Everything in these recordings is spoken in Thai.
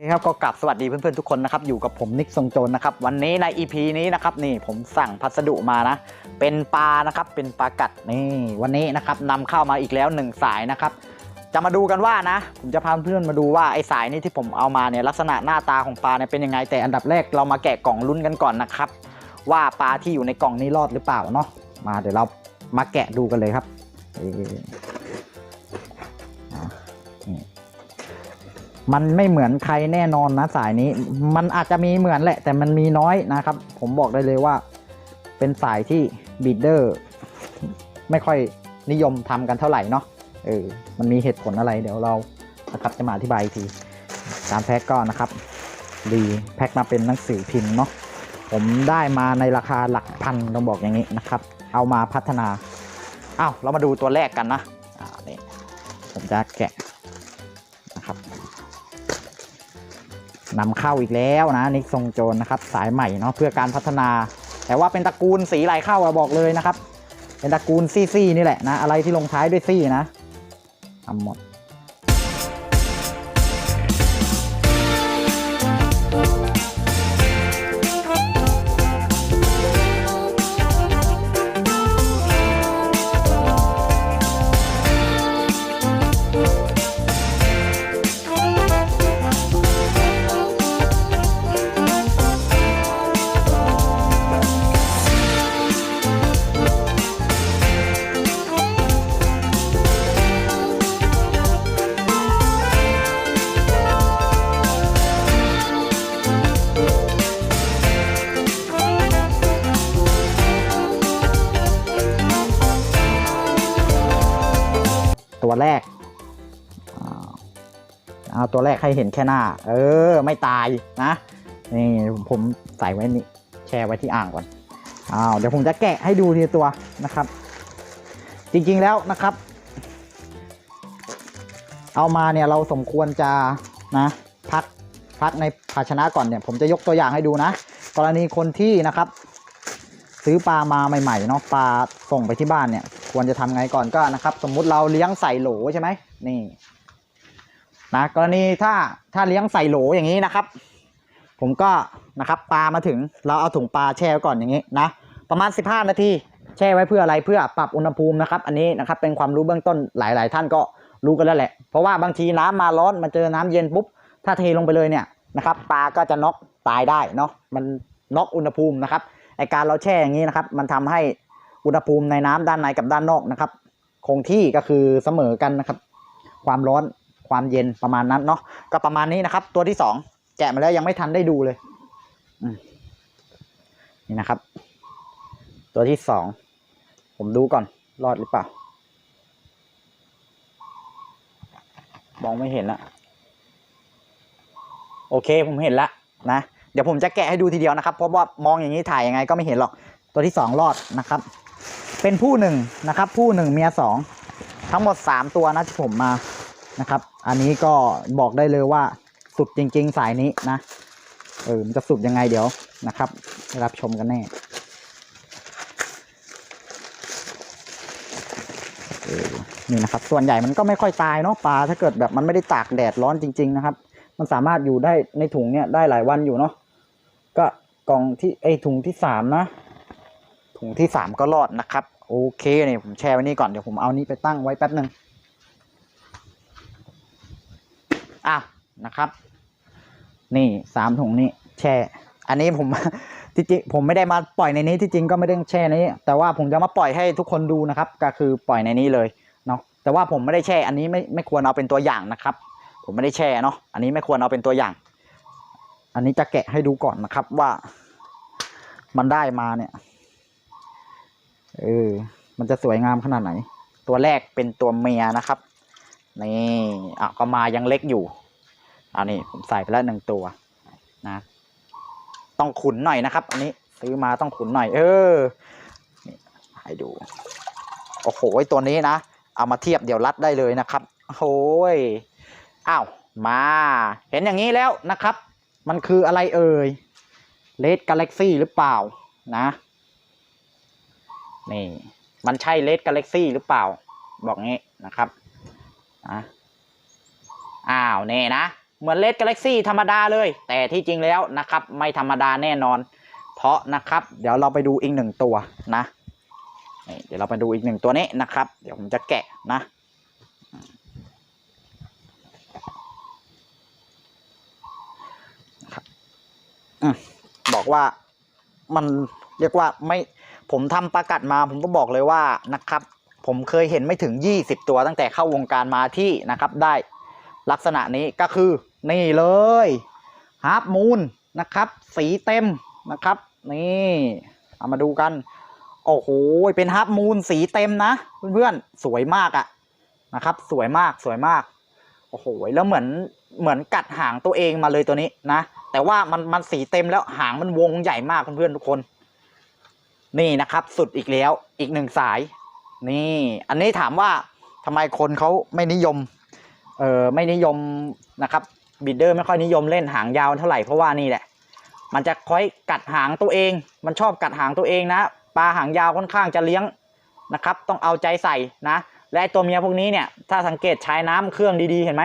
ครับก็กลับสวัสดีเพื่อนๆทุกคนนะครับอยู่กับผมนิกทรงโจรนะครับวันนี้ใน EP นี้นะครับนี่ผมสั่งพัสดุมานะ เป็นปลานะครับเป็นปลากัดนี่วันนี้นะครับนำเข้ามาอีกแล้วหนึ่งสายนะครับ จะมาดูกันว่านะ ผมจะพาเพื่อนมาดูว่าไอ้สายนี้ที่ผมเอามาเนี่ยลักษณะหน้าตาของปลาเนี่ยเป็นยังไงแต่อันดับแรกเรามาแกะกล่องลุ้นกันก่อนนะครับ ว่าปลาที่อยู่ในกล่องนี้รอดหรือเปล่าเนาะมาเดี๋ยวเรามาแกะดูกันเลยครับนี่ มันไม่เหมือนใครแน่นอนนะสายนี้ มันอาจจะมีเหมือนแหละ แต่มันมีน้อยนะครับ ผมบอกได้เลยว่า เป็นสายที่บีดเดอร์ไม่ค่อยนิยมทำกันเท่าไหร่เนาะเออมันมีเหตุผลอะไรเดี๋ยวเรานะครับจะมาอธิบายทีการแพ็กก็นะครับดีแพ็กมาเป็นหนังสือพิมพ์เนาะผมได้มาในราคาหลักพันต้องบอกอย่างนี้นะครับ เอามาพัฒนาอ้าวเรามาดูตัวแรกกันนะอ่านี่ผมจะแกะ นำเข้าอีกแล้วนะนิกทรงโจรนะครับสายใหม่เนาะเพื่อการพัฒนา แต่ว่าเป็นตระกูลสีลายเข้าอะบอกเลยนะครับ เป็นตระกูลซี่ซี่นี่แหละนะอะไรที่ลงท้ายด้วยซี่นะทำหมด เอาตัวแรกให้เห็นแค่หน้า เออ ไม่ตายนะ นี่ผมใส่ไว้นี่แช่ไว้ที่อ่างก่อนอ้าวเดี๋ยวผมจะแกะให้ดูทีตัวนะครับ จริงๆแล้วนะครับ เอามาเนี่ยเราสมควรจะนะพักพักในภาชนะก่อนเนี่ย ผมจะยกตัวอย่างให้ดูนะ กรณีคนที่นะครับ ซื้อปลามาใหม่ๆเนาะปลาส่งไปที่บ้านเนี่ย ควรจะทำไงก่อนก็นะครับ สมมุติเราเลี้ยงใส่โหลใช่ไหมนี่ นะกรณีถ้าถ้าเลี้ยงใส่โหลอย่างนี้นะครับ ผมก็นะครับปลามาถึงเราเอาถุงปลาแช่ก่อนอย่างนี้นะประมาณ 15 นาทีแช่ไว้เพื่ออะไรเพื่อปรับอุณหภูมินะครับ อันนี้นะครับเป็นความรู้เบื้องต้นหลาย ๆ ท่านก็รู้กันแล้วแหละ เพราะว่าบางทีน้ำมาร้อนมาเจอน้ำเย็นปุ๊บถ้าเทลงไปเลยเนี่ยนะครับปลาก็จะน็อกตายได้เนาะมันน็อกอุณหภูมินะครับไอการเราแช่อย่างนี้นะครับ มันทำให้อุณหภูมิในน้ำด้านในกับด้านนอกนะครับ คงที่ก็คือเสมอกันนะครับ ความร้อน ความเย็นประมาณนั้นเนาะก็ประมาณนี้นะครับ ตัวที่สองแกะมาแล้วยังไม่ทันได้ดูเลยอนี่นะครับ ตัวที่สองผมดูก่อนรอดหรือเปล่ามองไม่เห็นละโอเคผมเห็นละนะเดี๋ยวผมจะแกะให้ดูทีเดียวนะครับ เพราะว่ามองอย่างนี้ถ่ายยังไงก็ไม่เห็นหรอก ตัวที่สองรอดนะครับ เป็นผู้หนึ่งนะครับ ผู้หนึ่งเมียสองทั้งหมดสามตัวนะที่ผมมานะครับ อันนี้ก็บอกได้เลยว่าสุดจริง ๆ สายนี้นะ เออมันจะสุดยังไงเดี๋ยวนะครับรับชมกันแน่นี่นะครับ ส่วนใหญ่มันก็ไม่ค่อยตายเนาะปลาถ้าเกิดแบบมันไม่ได้ตากแดดร้อนจริง ๆ นะครับ มันสามารถอยู่ได้ในถุงเนี่ยได้หลายวันอยู่เนาะก็กล่องที่ไอถุงที่สามนะ ถุงที่สามก็รอดนะครับ โอเคเนี่ยผมแช่ไว้นี่ก่อนเดี๋ยวผมเอานี้ไปตั้งไว้แป๊บหนึ่ง อะนะครับ นี่สามถุงนี้แช่ อันนี้ผมที่จริงผมไม่ได้มาปล่อยในนี้ที่จริงก็ไม่ได้แช่นี้ แต่ว่าผมจะมาปล่อยให้ทุกคนดูนะครับ ก็คือปล่อยในนี้เลยเนาะแต่ว่าผมไม่ได้แช่ อันนี้ไม่ไม่ควรเอาเป็นตัวอย่างนะครับ ผมไม่ได้แช่เนาะอันนี้ไม่ควรเอาเป็นตัวอย่าง อันนี้จะแกะให้ดูก่อนนะครับว่ามันได้มาเนี่ยเออมันจะสวยงามขนาดไหน ตัวแรกเป็นตัวเมียนะครับนี่อะก็มายังเล็กอยู่ อันนี้ผมใส่ไปแล้วหนึ่งตัวนะ ต้องขุนหน่อยนะครับ อันนี้ซื้อมาต้องขุนหน่อย เออนี่ให้ดู โอ้โหตัวนี้นะ เอามาเทียบเดี๋ยวรัดได้เลยนะครับโอ้ยอ้าวมา เห็นอย่างนี้แล้วนะครับ มันคืออะไรเอ่ยเลดกาแล็กซี่หรือเปล่านะ นี่ มันใช่เลดกาแล็กซี่หรือเปล่า บอกงี้นะครับอะอ้าวเน่นะ เหมือนเลดกาแล็กซี่ธรรมดาเลย แต่ที่จริงแล้วนะครับ ไม่ธรรมดาแน่นอน เพราะนะครับ เดี๋ยวเราไปดูอีกหนึ่งตัวนะเดี๋ยวเราไปดูอีกหนึ่งตัวนี้นะครับ เดี๋ยวผมจะแกะนะบอกว่ามันเรียกว่าไม่ผมทำประกาศมาผมก็บอกเลยว่านะครับ ผมเคยเห็นไม่ถึง 20 ตัวตั้งแต่เข้าวงการมาที่นะครับได้ลักษณะนี้ก็คือ นี่เลยฮาร์ปมูนนะครับ สีเต็มนะครับ นี่เอามาดูกัน โอ้โห เป็นฮาร์ปมูนสีเต็มนะเพื่อนๆ สวยมากอะนะครับ สวยมากสวยมาก โอ้โห แล้วเหมือนเหมือนกัดหางตัวเองมาเลยตัวนี้นะ แต่ว่ามันมันสีเต็มแล้วหางมันวงใหญ่มากเพื่อนๆทุกคน นี่นะครับ สุดอีกแล้วอีกหนึ่งสาย นี่ อันนี้ถามว่าทำไมคนเขาไม่นิยมเออไม่นิยมนะครับ บิดเดอร์ไม่ค่อยนิยมเล่นหางยาวเท่าไหร่เพราะว่านี่แหละ มันจะค่อยกัดหางตัวเอง มันชอบกัดหางตัวเองนะปลาหางยาวค่อนข้างจะเลี้ยงนะครับ ต้องเอาใจใส่นะ และตัวเมียพวกนี้เนี่ยถ้าสังเกตใช้น้ำเครื่องดีๆเห็นไหม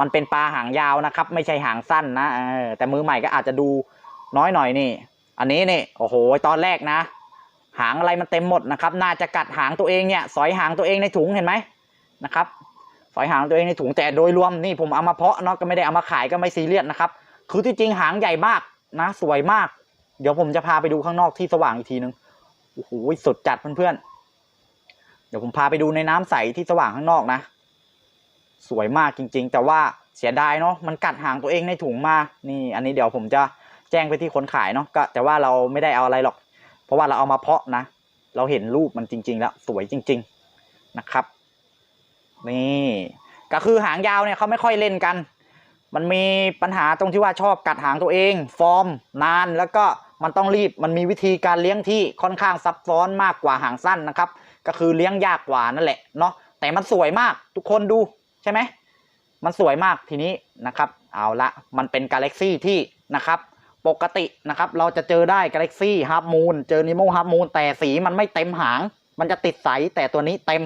มันเป็นปลาหางยาวนะครับ ไม่ใช่หางสั้นนะอแต่มือใหม่ก็อาจจะดูน้อยหน่อยนี่ อันนี้นี่โอ้โหตอนแรกนะ หางอะไรมันเต็มหมดนะครับ น่าจะกัดหางตัวเองเนี่ยสอยหางตัวเองในถุงเห็นไหมนะครับ สอยหางตัวเองในถุงแต่โดยรวมนี่ผมเอามาเพาะเนาะก็ไม่ได้เอามาขายก็ไม่ซีเรียสนะครับ คือที่จริงหางใหญ่มากนะ สวยมาก เดี๋ยวผมจะพาไปดูข้างนอกที่สว่างอีกทีนึงโอ้โหสุดจัดเพื่อนๆเดี๋ยวผมพาไปดูในน้ำใสที่สว่างข้างนอกนะ สวยมากจริง ๆ แต่ว่าเสียดายเนาะมันกัดหางตัวเองในถุงมา นี่ อันนี้เดี๋ยวผมจะแจ้งไปที่คนขายเนาะก็แต่ว่าเราไม่ได้เอาอะไรหรอก เพราะว่าเราเอามาเพาะนะ เราเห็นรูปมันจริง ๆ แล้วสวยจริง ๆ นะครับ นี่ก็คือหางยาวเนี่ยเขาไม่ค่อยเล่นกัน มันมีปัญหาตรงที่ว่าชอบกัดหางตัวเอง ฟอร์ม นานแล้วก็มันต้องรีบมันมีวิธีการเลี้ยงที่ค่อนข้างซับซ้อนมากกว่าหางสั้นนะครับ ก็คือเลี้ยงยากกว่านั่นแหละเนาะแต่มันสวยมากทุกคนดูใช่ไหมมันสวยมากทีนี้นะครับ เอาละมันเป็นกาแล็กซี่ที่นะครับ ปกตินะครับ เราจะเจอได้กาแล็กซี่ฮาร์ปมูนเจอนิโมฮาร์ปมูนแต่สีมันไม่เต็มหาง มันจะติดใสแต่ตัวนี้เต็ม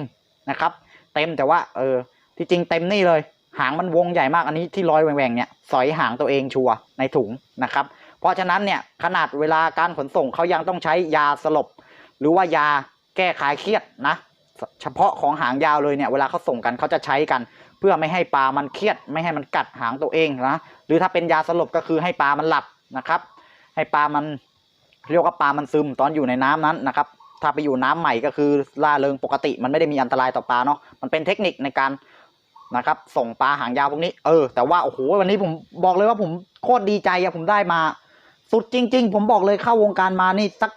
นะครับ เต็มแต่ว่าเออที่จริงเต็มนี่เลย หางมันวงใหญ่มากอันนี้ที่ลอยแหว่งๆเนี่ยสอยหางตัวเองชัวในถุงนะครับ เพราะฉะนั้นเนี่ยขนาดเวลาการขนส่งเขายังต้องใช้ยาสลบ หรือว่ายาแก้คลายเครียดนะเฉพาะของหางยาวเลยเนี่ยเวลาเขาส่งกันเขาจะใช้กัน เพื่อไม่ให้ปลามันเครียด ไม่ให้มันกัดหางตัวเองนะหรือถ้าเป็นยาสลบก็คือให้ปลามันหลับนะครับ ให้ปลามันเรียกว่าปลามันซึมตอนอยู่ในน้ำนั้นนะครับ ถ้าไปอยู่น้ำใหม่ก็คือล่าเริงปกติ มันไม่ได้มีอันตรายต่อปลาเนาะมันเป็นเทคนิคในการนะครับ ส่งปลาหางยาวพวกนี้ เออ แต่ว่าโอ้โหวันนี้ผมบอกเลยว่าผมโคตรดีใจอะผมได้มา สุดจริง ๆ ผมบอกเลยเข้าวงการมานี่สัก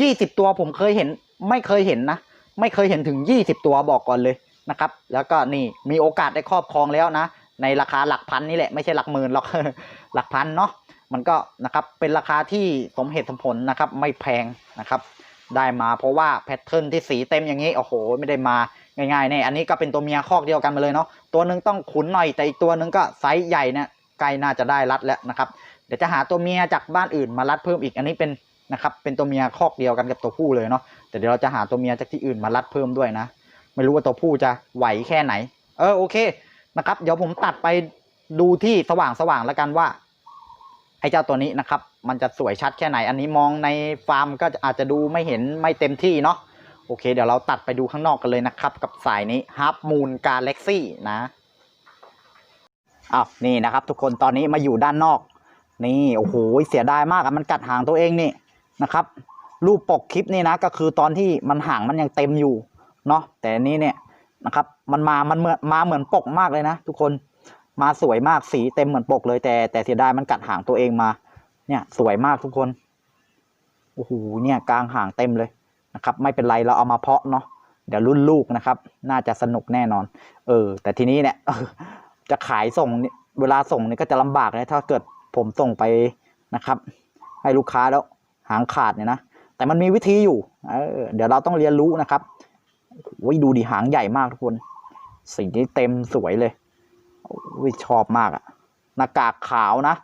ยี่สิบตัวผมเคยเห็น ไม่เคยเห็นนะ ไม่เคยเห็นถึงยี่สิบตัวบอกก่อนเลยนะครับ แล้วก็นี่มีโอกาสได้ครอบครองแล้วนะ ในราคาหลักพันนี่แหละไม่ใช่หลักหมื่นหรอกหลักพันเนาะมันก็นะครับเป็นราคาที่สมเหตุสมผลนะครับ ไม่แพงนะครับ ได้มาเพราะว่าแพทเทิร์นที่สีเต็มอย่างนี้โอ้โห ไม่ได้มาง่ายๆเนี่ยอันนี้ก็เป็นตัวเมียคอกเดียวกันมาเลยเนาะตัวหนึ่งต้องขุนหน่อยแต่อีกตัวหนึ่งก็ไซส์ใหญ่เนี่ยใกล้น่าจะได้รัดแล้วนะครับเดี๋ยวจะหาตัวเมียจากบ้านอื่นมารัดเพิ่มอีกอันนี้เป็นนะครับเป็นตัวเมียคอกเดียวกันกับตัวผู้เลยเนาะแต่เดี๋ยวเราจะหาตัวเมียจากที่อื่นมารัดเพิ่มด้วยนะ ไม่รู้ว่าตัวผู้จะไหวแค่ไหน เออโอเคนะครับเดี๋ยวผมตัดไปดูที่สว่างสว่างๆแล้วกันว่า เจ้าตัวนี้นะครับ มันจะสวยชัดแค่ไหน อันนี้มองในฟาร์มก็อาจจะดูไม่เห็นไม่เต็มที่เนาะโอเค เดี๋ยวเราตัดไปดูข้างนอกกันเลยนะครับ กับสายนี้ Half Moon Galaxy นะอ้าวนี่นะครับ ทุกคนตอนนี้มาอยู่ด้านนอก นี่โอ้โหเสียดายมากอะมันกัดหางตัวเองนี่นะครับ รูปปกคลิปนี่นะ ก็คือตอนที่มันหางมันยังเต็มอยู่เนาะแต่นนี้เนี่ยนะครับ มันมามันเหมือนมาเหมือนปกมากเลยนะ ทุกคน มาสวยมากสีเต็มเหมือนปกเลยแต่แต่เสียดายมันกัดหางตัวเองมา เนี่ยสวยมากทุกคนโอ้โหเนี่ยกลางหางเต็มเลยนะครับ ไม่เป็นไรเราเอามาเพาะเนาะเดี๋ยวรุ่นลูกนะครับ น่าจะสนุกแน่นอน เออ แต่ทีนี้เนี่ยจะขายส่งเวลาส่งนี่ก็จะลำบากเลยถ้าเกิดผมส่งไปนะครับ ให้ลูกค้าแล้วหางขาดเนี่ยนะแต่มันมีวิธีอยู่เออเดี๋ยวเราต้องเรียนรู้นะครับโอ้ยดูดิหางใหญ่มากทุกคนสีนี้เต็มสวยเลย โอ้ยชอบมากอะหน้ากากขาวนะ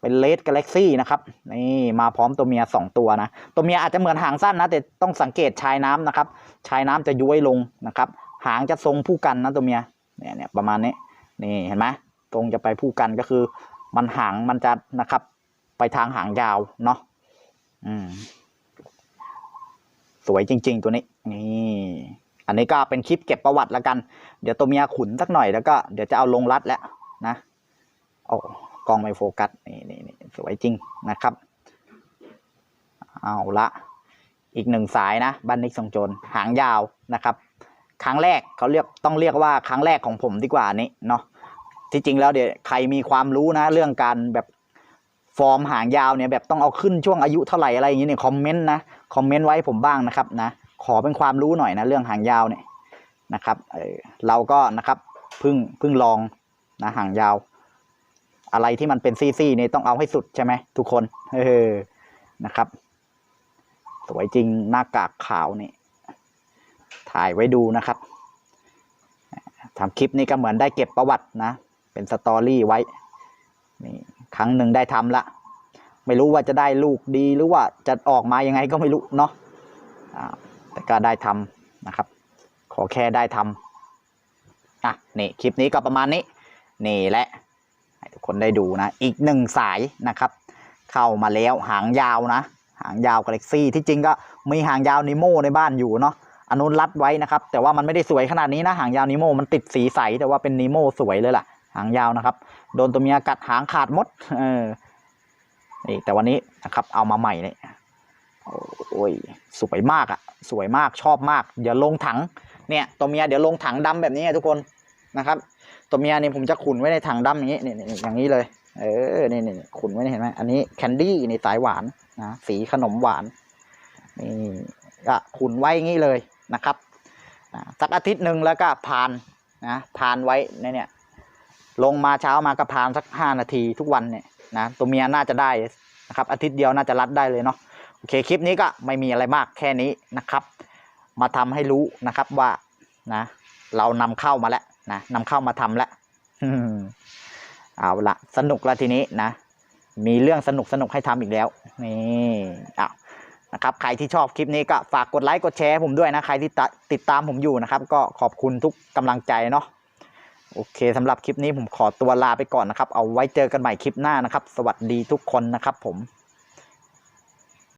เป็นเลดกาแล็กซี่นะครับ นี่มาพร้อมตัวเมียสองตัวนะ ตัวเมียอาจจะเหมือนหางสั้นนะ แต่ต้องสังเกตชายน้ำนะครับ ชายน้ำจะย้วยลงนะครับ หางจะทรงผู้กันนะตัวเมีย เนี่ยเนี่ยประมาณนี้ นี่เห็นไหมตรงจะไปผู้กันก็คือ มันหางมันจะนะครับ ไปทางหางยาวเนาะ อืม สวยจริง ๆ ตัวนี้ นี่ อันนี้ก็เป็นคลิปเก็บประวัติแล้วกัน เดี๋ยวตัวเมียขุนสักหน่อยแล้วก็เดี๋ยวจะเอาลงรัดแล้วนะโอ้กล้องไม่โฟกัสนี่นี่นี่สวยจริงนะครับ เอาละอีกหนึ่งสายนะบันนิกทรงโจรหางยาวนะครับ ครั้งแรกเขาเรียกต้องเรียกว่าครั้งแรกของผมดีกว่านี้เนาะที่จริงแล้วเดี๋ยวใครมีความรู้นะ เรื่องการแบบฟอร์มหางยาวเนี่ยแบบต้องเอาขึ้นช่วงอายุเท่าไหร่อะไรอย่างนี้เนี่ยคอมเมนต์นะคอมเมนต์ไว้ผมบ้างนะครับนะ ขอเป็นความรู้หน่อยนะเรื่องหางยาวเนี่ยนะครับเออเราก็นะครับเพึ่งเพึ่งลองนะหางยาว อะไรที่มันเป็นซี่ๆเนี่ยต้องเอาให้สุดใช่ไหมทุกคนเออนะครับ สวยจริงหน้ากากขาวนี่ถ่ายไว้ดูนะครับทำคลิปนี้ก็เหมือนได้เก็บประวัตินะ เป็นสตอรี่ไว้นี่ครั้งหนึ่งได้ทำละ ไม่รู้ว่าจะได้ลูกดีหรือว่าจะออกมายังไงก็ไม่รู้เนาะ แต่ก็ได้ทำนะครับ ขอแค่ได้ทำอะนี่คลิปนี้ก็ประมาณนี้ นี่แหละให้ทุกคนได้ดูนะ อีกหนึ่งสายนะครับ เข้ามาแล้วหางยาวนะ หางยาวกาแล็กซี่ที่จริงก็มีหางยาวนิโมในบ้านอยู่เนาะอนนู้นรัดไว้นะครับ แต่ว่ามันไม่ได้สวยขนาดนี้นะ หางยาวนิโมมันติดสีใส แต่ว่าเป็นนิโมสวยเลยล่ะ หางยาวนะครับ โดนตัวเมียกัดหางขาดมด เออนี่แต่วันนี้นะครับ เอามาใหม่เนี่ย โอ้ยสวยมากอะสวยมากชอบมาก เดี๋ยวลงถังเนี่ยตัวเมียเดี๋ยวลงถังดำแบบนี้ทุกคนนะครับ ตัวเมียเนี่ยผมจะขุนไว้ในถังดำอย่างนี้เนี่นี่อย่างนี้เลยเออนี่นี่ขุนไว้เห็นไหมอันนี้แคนดี้ในสายหวานนะสีขนมหวานนี่ก็ขุนไว้อย่างนี้เลยนะครับสักอาทิตย์หนึ่งแล้วก็พานนะพานไว้ในเนี่ยลงมาเช้ามาก็พานสักห้านาทีทุกวันเนี่ยนะตัวเมียน่าจะได้นะครับอาทิตย์เดียวน่าจะรัดได้เลยเนาะ โอเคคลิปนี้ก็ไม่มีอะไรมากแค่นี้นะครับ มาทำให้รู้นะครับว่านะเรานำเข้ามาแล้วนะนำเข้ามาทำแล้วเอาละสนุกล้วทีนี้นะ มีเรื่องสนุกสนุกให้ทำอีกแล้วนี่อ้าวนะครับใครที่ชอบคลิปนี้ก็ฝากกดไลค์กดแชร์ผมด้วยนะใครที่ตะติดตามผมอยู่นะครับ ก็ขอบคุณทุกกำลังใจเนาะโอเคสำหรับคลิปนี้ผมขอตัวลาไปก่อนนะครับ เอาไว้เจอกันใหม่คลิปหน้านะครับ สวัสดีทุกคนนะครับผม